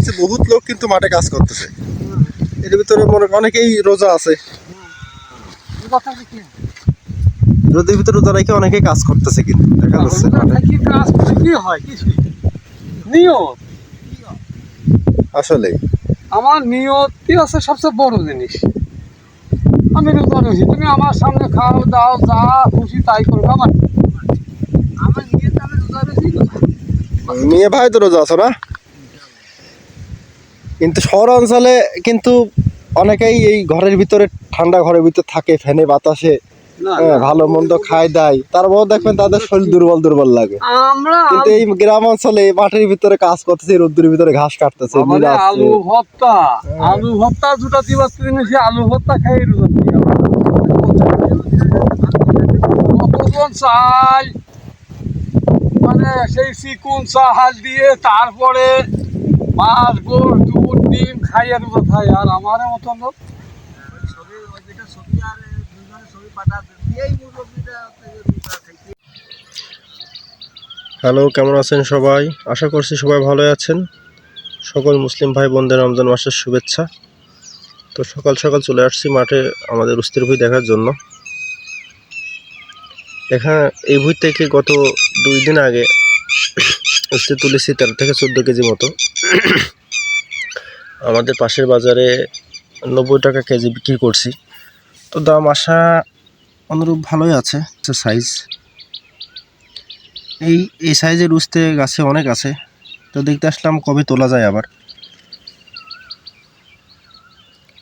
দেখছি বহুত লোক কিন্তু মাঠে কাজ করতেছে। এর ভিতরে মনে অনেকেই রোজা আছে। রোদের ভিতরে রোজা রেখে অনেকেই কাজ করতেছে কিন্তু দেখা যাচ্ছে। কি কাজ করে কি হয়? নিয়ত। আসলে। আমার নিয়তই হচ্ছে সবচেয়ে বড় জিনিস। আমি রোজা রয়েছি তুমি আমার সামনে খাও দাও যা খুশি তাই করবে আমার আমার মেয়ে ভাই তো রোজা আছো না? কিন্তু শহর অঞ্চলে কিন্তু অনেকেই এই ঘরের ভিতরে ঠান্ডা ঘরের ভিতরে থাকে ফ্যানে বাতাসে হ্যাঁ। ভালো মন্দ খায় দেয়। তারপর দেখবেন তাদের শরীর দুর্বল দুর্বল লাগে। কিন্তু এই গ্রাম অঞ্চলে মাঠের ভিতরে কাজ করতেছে রোদ্দুর ভিতরে ঘাস কাটতেছে আলু ভর্তা আলু ভর্তা দুটা দিবার জিনিস আলু ভর্তা খাই। কতজন মানে সেই চিকুন চাল দিয়ে তারপরে মাছ গোড় খাই আর আমার মতন লোক। হ্যালো, কেমন আছেন সবাই? আশা করছি সবাই ভালো আছেন। সকল মুসলিম ভাই বোনদের রমজান মাসের শুভেচ্ছা। তো সকাল সকাল চলে আসছি মাঠে আমাদের উস্তির ভুই দেখার জন্য। এখানে এই ভুই থেকে গত দুই দিন আগে উস্তি তুলেছি তেরো থেকে চোদ্দ কেজি মতো। আমাদের পাশের বাজারে নব্বই টাকা কেজি বিক্রি করছি। তো দাম আসা অনুরূপ ভালোই আছে সাইজ এই এই সাইজের উস্তে গাছে অনেক আছে, তো দেখতে আসলাম কবে তোলা যায় আবার।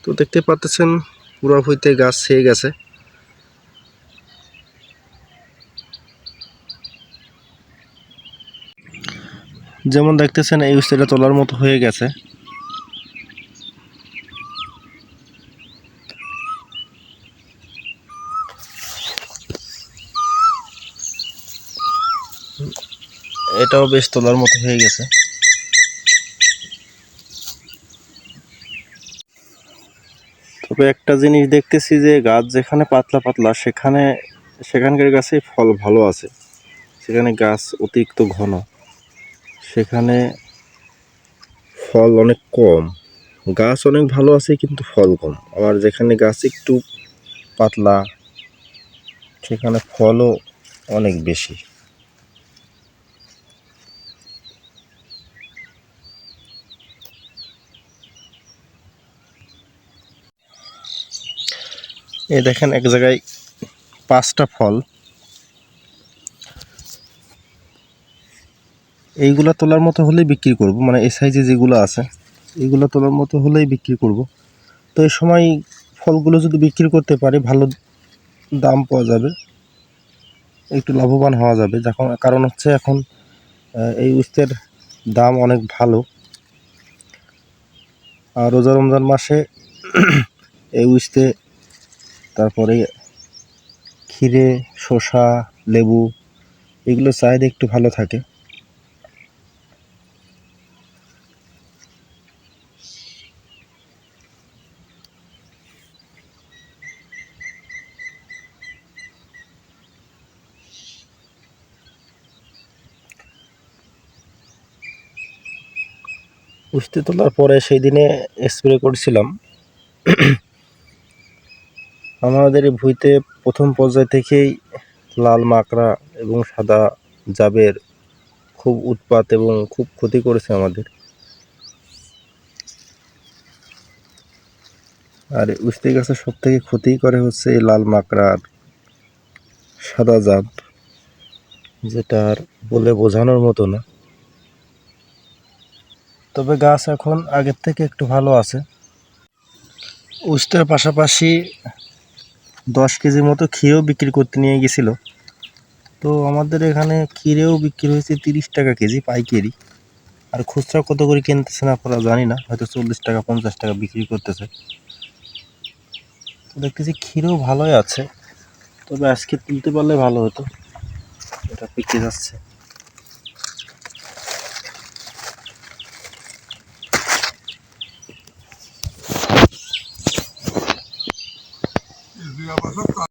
তো দেখতে পাচ্ছেন, পুরো হইতে গাছ ছেয়ে গেছে। যেমন দেখতেছেন, এই উস্তেটা তোলার মতো হয়ে গেছে। এটাও বেশ তোলার মতো হয়ে গেছে। তবে একটা জিনিস দেখতেছি যে গাছ যেখানে পাতলা পাতলা, সেখানে, সেখানকার গাছে ফল ভালো আছে। সেখানে গাছ অতিরিক্ত ঘন। সেখানে ফল অনেক কম। গাছ অনেক ভালো আছে, কিন্তু ফল কম। আবার যেখানে গাছ একটু পাতলা, সেখানে ফলও অনেক বেশি। এই দেখেন এক জায়গায় পাঁচটা ফল। এইগুলা তোলার মতো হলেই বিক্রি করব মানে এই সাইজে যেগুলো আছে, এইগুলো তোলার মতো হলেই বিক্রি করব। তো এই সময় ফলগুলো যদি বিক্রি করতে পারি, ভালো দাম পাওয়া যাবে, একটু লাভবান হওয়া যাবে। যখন, কারণ হচ্ছে এখন এই উস্তের দাম অনেক ভালো। আর রোজা রমজান মাসে এই উস্তে তারপরে ক্ষীরে, শসা, লেবু, এগুলো চাহিদা একটু ভালো থাকে। উস্তে তোলার পরে সেই দিনে স্প্রে করেছিলাম। আমাদের এই ভুঁইতে প্রথম পর্যায় থেকেই লাল মাকড়া এবং সাদা জাবের খুব উৎপাত এবং খুব ক্ষতি করেছে আমাদের। আর উস্তে গাছের সব থেকে ক্ষতি করে হচ্ছে এই লাল মাকড়া আর সাদা জাব, যেটা আর বলে বোঝানোর মতো না। তবে গাছ এখন আগের থেকে একটু ভালো আছে। উস্তের পাশাপাশি দশ কেজি মতো খেয়েও বিক্রি করতে নিয়ে গেছিল। তো আমাদের এখানে ক্ষীরেও বিক্রি হয়েছে তিরিশ টাকা কেজি পাইকারি। আর খুচরা কত করে কিনতেছেন আপনারা জানি না, হয়তো চল্লিশ টাকা, পঞ্চাশ টাকা বিক্রি করতেছে। দেখতেছি ক্ষীরও ভালোই আছে, তবে আজকে তুলতে পারলে ভালো হতো। এটা পেকে যাচ্ছে